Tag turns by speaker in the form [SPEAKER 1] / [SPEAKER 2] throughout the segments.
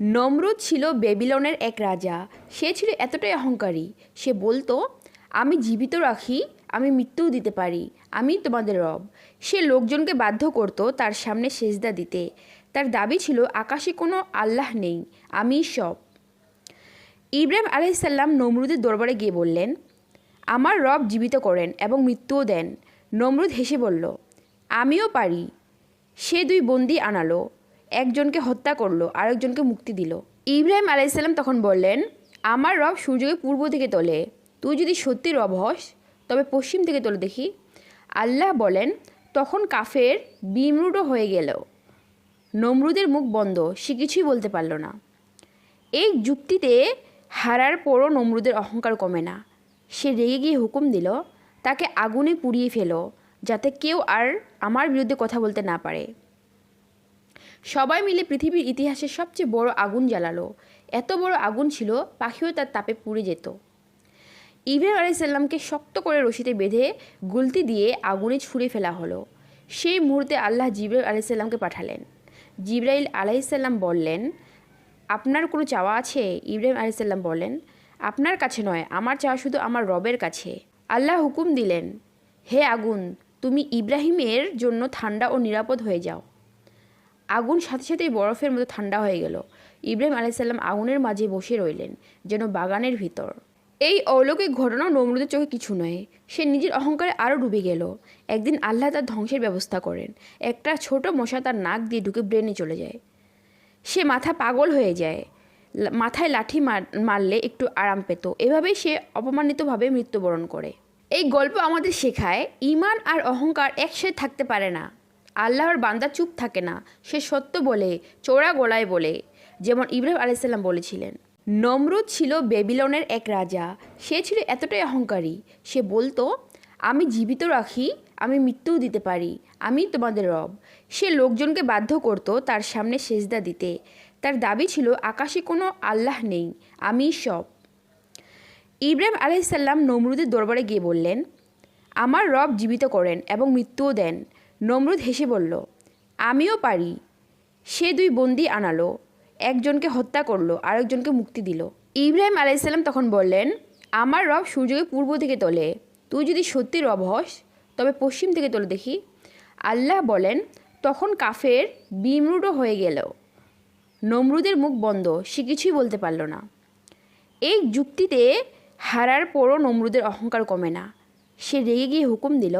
[SPEAKER 1] নমরুদ ছিল বেবিলনের এক রাজা। সে ছিল এতটাই অহংকারী। সে বলতো, আমি জীবিত রাখি, আমি মৃত্যুও দিতে পারি, আমি তোমাদের রব। সে লোকজনকে বাধ্য করত তার সামনে সেজদা দিতে। তার দাবি ছিল, আকাশে কোনো আল্লাহ নেই, আমি সব। ইব্রাহিম আলাইসাল্লাম নমরুদের দরবারে গিয়ে বললেন, আমার রব জীবিত করেন এবং মৃত্যুও দেন। নমরুদ হেসে বলল, আমিও পারি। সে দুই বন্দি আনালো। একজনকে হত্যা করল, আরেকজনকে মুক্তি দিল। ইব্রাহিম আলাইসাল্লাম তখন বললেন, আমার রব সূর্যকে পূর্ব থেকে তোলে। তুই যদি সত্যি রব হস, তবে পশ্চিম থেকে তোলে দেখি। আল্লাহ বলেন, তখন কাফের বিমরুডও হয়ে গেল। নমরুদের মুখ বন্ধ, সে কিছুই বলতে পারল না। এই যুক্তিতে হারার পরও নমরুদের অহংকার কমে না। সে রেগে গিয়ে হুকুম দিল, তাকে আগুনে পুড়িয়ে ফেলো, যাতে কেউ আর আমার বিরুদ্ধে কথা বলতে না পারে। সবাই মিলে পৃথিবীর ইতিহাসের সবচেয়ে বড় আগুন জ্বালালো। এত বড় আগুন ছিল, পাখিও তার তাপে পুড়ে যেত। ইব্রাহিম আলাইসাল্লামকে শক্ত করে রশিতে বেঁধে গুলতি দিয়ে আগুনে ছুঁড়ে ফেলা হলো। সেই মুহূর্তে আল্লাহ জিব্রাইল আলাইসাল্লামকে পাঠালেন। জিব্রাইল আলাইসাল্লাম বললেন, আপনার কোনো চাওয়া আছে? ইব্রাহিম আলাইসাল্লাম বলেন আপনার কাছে নয়, আমার চাওয়া শুধু আমার রবের কাছে। আল্লাহ হুকুম দিলেন, হে আগুন, তুমি ইব্রাহিমের জন্য ঠান্ডা ও নিরাপদ হয়ে যাও। আগুন সাথে সাথেই বরফের মতো ঠান্ডা হয়ে গেল। ইব্রাহিম আলাইসাল্লাম আগুনের মাঝে বসে রইলেন, যেন বাগানের ভিতর। এই অলৌকিক ঘটনা নমরুদের চোখে কিছু নয়, সে নিজের অহংকারে আরও ডুবে গেল। একদিন আল্লাহ তার ধ্বংসের ব্যবস্থা করেন, একটা ছোট মশা তার নাক দিয়ে ঢুকে ব্রেনে চলে যায়। সে মাথা পাগল হয়ে যায় মাথায় লাঠি মারলে একটু আরাম পেত, এভাবেই সে অপমানিতভাবে মৃত্যুবরণ করে। এই গল্প আমাদের শেখায়, ইমান আর অহংকার একসাথে থাকতে পারে না। আল্লাহর বান্দা চুপ থাকে না। সে সত্য বলে, চোরা গলায় বলে, যেমন ইব্রাহিম আলাইসাল্লাম বলেছিলেন। নমরুদ ছিল বেবিলনের এক রাজা। সে ছিল এতটাই অহংকারী। সে বলতো, আমি জীবিত রাখি, আমি মৃত্যুও দিতে পারি, আমি তোমাদের রব। সে লোকজনকে বাধ্য করত তার সামনে সেজদা দিতে। তার দাবি ছিল, আকাশে কোনো আল্লাহ নেই, আমি সব। ইব্রাহিম আলাইসাল্লাম নমরুদের দরবারে গিয়ে বললেন, আমার রব জীবিত করেন এবং মৃত্যুও দেন। নমরুদ হেসে বলল, আমিও পারি। সে দুই বন্দি আনালো, একজনকে হত্যা করল, আরেকজনকে মুক্তি দিল। ইব্রাহিম আলাইসাল্লাম তখন বললেন, আমার রব সূর্যকে পূর্ব থেকে তোলে। তুই যদি সত্যি রব হস, তবে পশ্চিম থেকে তোলে দেখি। আল্লাহ বলেন, তখন কাফের বিমরুডও হয়ে গেল। নমরুদের মুখ বন্ধ, সে কিছুই বলতে পারল না। এই যুক্তিতে হারার পরও নমরুদের অহংকার কমে না। সে রেগে গিয়ে হুকুম দিল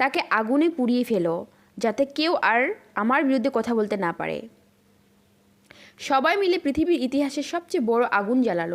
[SPEAKER 1] তাকে আগুনে পুড়িয়ে ফেলো, যাতে কেউ আর আমার বিরুদ্ধে কথা বলতে না পারে। সবাই মিলে পৃথিবীর ইতিহাসের সবচেয়ে বড় আগুন জ্বালালো।